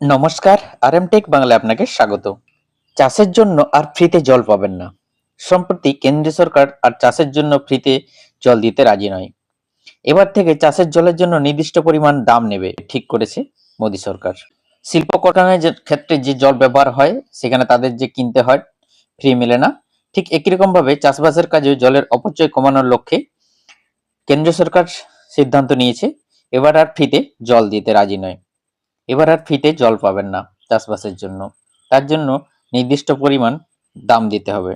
নমস্কার আর টেক বাংলা আপনাকে স্বাগত। চাষের জন্য আর ফ্রিতে জল পাবেন না। সম্প্রতি কেন্দ্রীয় সরকার আর চাষের জন্য ফ্রিতে জল দিতে রাজি নয়। এবার থেকে চাষের জলের জন্য নির্দিষ্ট পরিমাণ দাম নেবে, ঠিক করেছে মোদী সরকার। শিল্প কারখানায় ক্ষেত্রে যে জল ব্যবহার হয়, সেখানে তাদের যে কিনতে হয়, ফ্রি মেলে না। ঠিক একই রকম ভাবে চাষবাসের কাজে জলের অপচয় কমানোর লক্ষ্যে কেন্দ্রীয় সরকার সিদ্ধান্ত নিয়েছে, এবার আর ফ্রিতে জল দিতে রাজি নয়। এবার আর ফিতে জল পাবেন না চাষবাসের জন্য। তার জন্য নির্দিষ্ট পরিমাণ দাম দিতে হবে।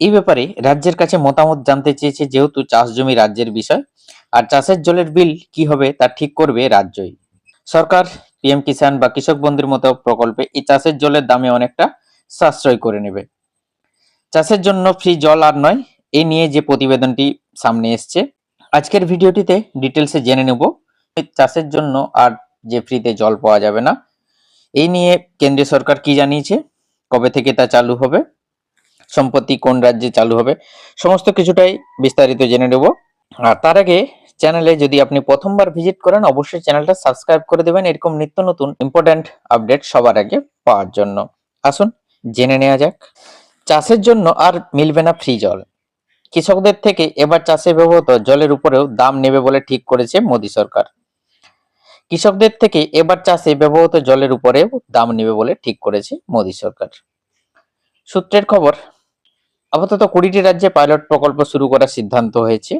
এই ব্যাপারে রাজ্যের কাছে মতামত জানতে চেয়েছে যেহেতু চাষ জমি রাজ্যের বিষয়। আর চাষের জলের বিল কি হবে তা ঠিক করবে রাজ্যই। সরকার, পিএম কিষাণ বা কৃষক বন্ধুর মতো প্রকল্পে এই চাষের জলের দামে অনেকটা সাশ্রয় করে নেবে। চাষের জন্য ফ্রি জল আর নয়, এ নিয়ে যে প্রতিবেদনটি সামনে এসছে। আজকের ভিডিওটিতে ডিটেলসে জেনে নেব। চাষের জন্য আর যে ফ্রিতে জল পাওয়া যাবে না। এই নিয়ে কেন্দ্রীয় সরকার কি জানিয়েছে? কবে থেকে তা চালু হবে? সম্পত্তি কোন রাজ্যে চালু হবে? সমস্ত কিছুটাই বিস্তারিত জেনে নেব। আর তার আগে চ্যানেলে যদি আপনি প্রথমবার ভিজিট করেন, অবশ্যই চ্যানেলটা সাবস্ক্রাইব করে দেবেন। এরকম নিত্য নতুন ইম্পর্ট্যান্ট আপডেট সবার আগে পাওয়ার জন্য। আসুন, জেনে নেওয়া যাক। চাষের জন্য আর মিলবে না ফ্রি জল। কৃষকদের থেকে এবার চাষে ব্যবহৃত জলের উপরেও দাম নেবে বলে ঠিক করেছে মোদী সরকার। কৃষকদের থেকে এবার চাষে ব্যবহৃত জলের উপরে দাম নেবে বলে ঠিক করেছে মোদী সরকার। সূত্রের খবর, আপাতত কুড়িটি রাজ্যে পাইলট প্রকল্প শুরু করার সিদ্ধান্ত হয়েছে।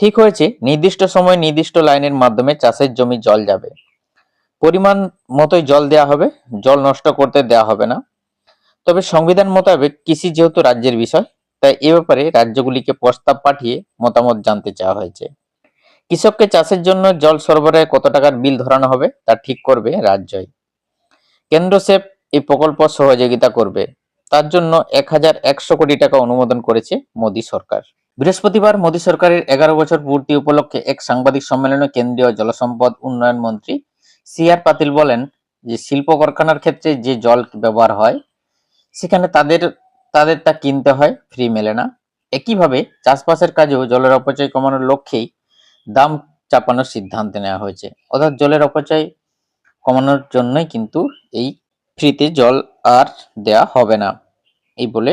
ঠিক হয়েছে, নির্দিষ্ট সময় নির্দিষ্ট লাইনের মাধ্যমে চাষের জমি জল যাবে। পরিমাণ মতোই জল দেওয়া হবে, জল নষ্ট করতে দেওয়া হবে না। তবে সংবিধান মোতাবেক কৃষি যেহেতু রাজ্যের বিষয়, তাই এ ব্যাপারে রাজ্যগুলিকে প্রস্তাব পাঠিয়ে মতামত জানতে চাওয়া হয়েছে। কৃষককে চাষের জন্য জল সরবরাহে কত টাকার বিল ধরানো হবে তা ঠিক করবে রাজ্যই। কেন্দ্র সেপ এই প্রকল্প সহযোগিতা করবে। তার জন্য এক হাজার একশো কোটি টাকা অনুমোদন করেছে মোদী সরকার। বৃহস্পতিবার মোদী সরকারের এগারো বছর পূর্তি উপলক্ষে এক সাংবাদিক সম্মেলনে কেন্দ্রীয় জলসম্পদ উন্নয়ন মন্ত্রী সি আর পাতিল বলেন যে, শিল্প কারখানার ক্ষেত্রে যে জল ব্যবহার হয়, সেখানে তাদের তাদের তা কিনতে হয়, ফ্রি মেলে না। একইভাবে চাষবাসের কাজেও জলের অপচয় কমানোর লক্ষ্যেই দাম চাপানোর সিদ্ধান্ত নেওয়া হয়েছে। অর্থাৎ জলের অপচয় কমানোর জন্যই কিন্তু এই ফ্রিতে জল আর দেয়া হবে না, এই বলে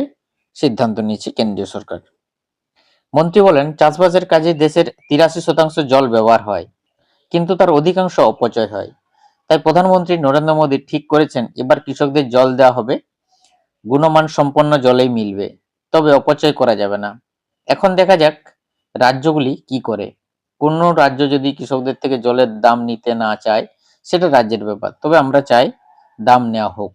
সিদ্ধান্ত নিয়েছে কেন্দ্রীয় সরকার। মন্ত্রী বলেন, চাষবাসের কাজে দেশের তিরাশি শতাংশ জল ব্যবহার হয়, কিন্তু তার অধিকাংশ অপচয় হয়। তাই প্রধানমন্ত্রী নরেন্দ্র মোদী ঠিক করেছেন, এবার কৃষকদের জল দেওয়া হবে, গুণমান সম্পন্ন জলেই মিলবে, তবে অপচয় করা যাবে না। এখন দেখা যাক রাজ্যগুলি কি করে। কোন রাজ্য যদি কৃষকদের থেকে জলের দাম নিতে না চায়, সেটা রাজ্যের ব্যাপার। তবে আমরা চাই দাম নেওয়া হোক।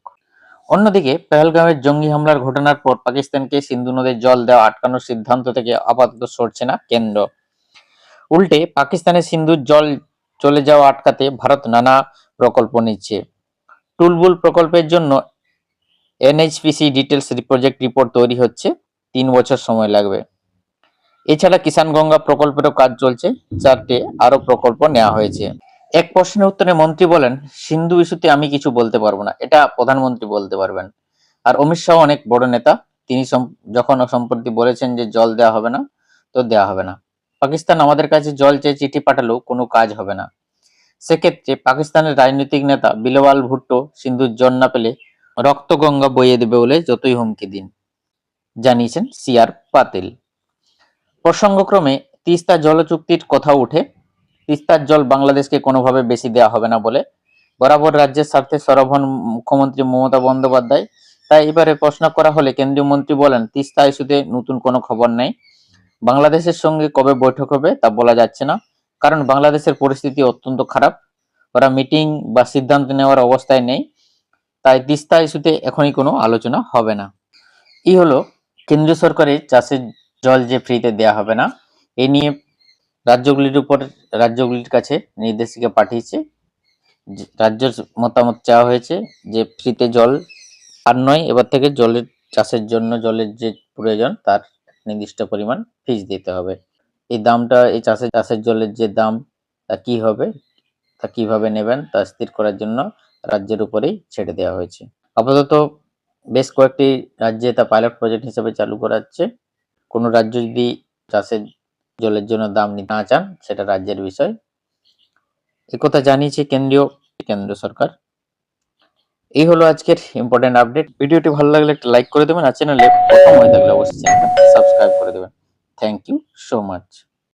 অন্যদিকে পেহেলগাঁওয়ের জঙ্গি হামলার ঘটনার পর পাকিস্তানকে সিন্ধু নদের জল দেওয়া আটকানোর সিদ্ধান্ত থেকে আপাতত সরছে না কেন্দ্র। উল্টে পাকিস্তানের সিন্ধুর জল চলে যাওয়া আটকাতে ভারত নানা প্রকল্প নিচ্ছে। টুলবুল প্রকল্পের জন্য এনএইচপিসি ডিটেলস প্রজেক্ট রিপোর্ট তৈরি হচ্ছে। তিন বছর সময় লাগবে। এছাড়া কিষাণ গঙ্গা প্রকল্পেরও কাজ চলছে। চারটে আরও প্রকল্প নেওয়া হয়েছে। এক প্রশ্নের উত্তরে মন্ত্রী বলেন, সিন্ধু ইস্যুতে আমি কিছু বলতে পারব না। এটা প্রধানমন্ত্রী বলতে পারবেন। আর অমিত শাহ অনেক বড় নেতা। তিনি যখন সম্প্রতি বলেছেন যে জল দেওয়া হবে না, তো দেওয়া হবে না। পাকিস্তান আমাদের কাছে জল চেয়ে চিঠি পাঠালেও কোনো কাজ হবে না। সেক্ষেত্রে পাকিস্তানের রাজনৈতিক নেতা বিলওয়াল ভুট্টো সিন্ধুর জল না পেলে রক্তগঙ্গা বইয়ে দেবে বলে যতই হুমকি দিন। জানিয়েছেন সিআর পাতিল। প্রসঙ্গক্রমে তিস্তা জল চুক্তির কথা উঠে। তিস্তার জল বাংলাদেশকে কোনোভাবে বেশি দেওয়া হবে না বলে বরাবর রাজ্যের স্বার্থে সরভন মুখ্যমন্ত্রী মমতা বন্দ্যোপাধ্যায়। তাই এবারে প্রশ্ন করা হলে কেন্দ্রীয় মন্ত্রী বলেন, তিস্তা ইস্যুতে নতুন কোনো খবর নেই। বাংলাদেশের সঙ্গে কবে বৈঠক হবে তা বলা যাচ্ছে না, কারণ বাংলাদেশের পরিস্থিতি অত্যন্ত খারাপ। ওরা মিটিং বা সিদ্ধান্ত নেওয়ার অবস্থায় নেই, তাই তিস্তা ইস্যুতে এখনই কোনো আলোচনা হবে না। এই হলো কেন্দ্রীয় সরকারের চাষের জল যে ফ্রিতে দেয়া হবে না, এ নিয়ে রাজ্যগুলির উপর রাজ্যগুলির কাছে নির্দেশিকা পাঠিয়েছে। রাজ্যের মতামত চাওয়া হয়েছে যে ফ্রিতে জল আর নয়, এবার থেকে জলের চাষের জন্য জলের যে প্রয়োজন, তার নির্দিষ্ট পরিমাণ ফিস দিতে হবে। এই দামটা, এই চাষের চাষের জলের যে দাম, তা কি হবে, তা কীভাবে নেবেন, তা স্থির করার জন্য রাজ্যের উপরেই ছেড়ে দেওয়া হয়েছে। আপাতত বেশ কয়েকটি রাজ্যে তা পাইলট প্রজেক্ট হিসেবে চালু করা হচ্ছে। কোনো রাজ্য যদি চাষের জলের জন্য দাম নিতে না চান, সেটা রাজ্যের বিষয়। একথা জানিয়েছে কেন্দ্রীয় কেন্দ্র সরকার। এই হলো আজকের ইম্পর্টেন্ট আপডেট ভিডিওটি ভালো লাগলে একটা লাইক করে দেবেন, আর চ্যানেলে হয়ে থাকলে অবশ্যই চ্যানেলটা সাবস্ক্রাইব করে দেবেন। Thank you so much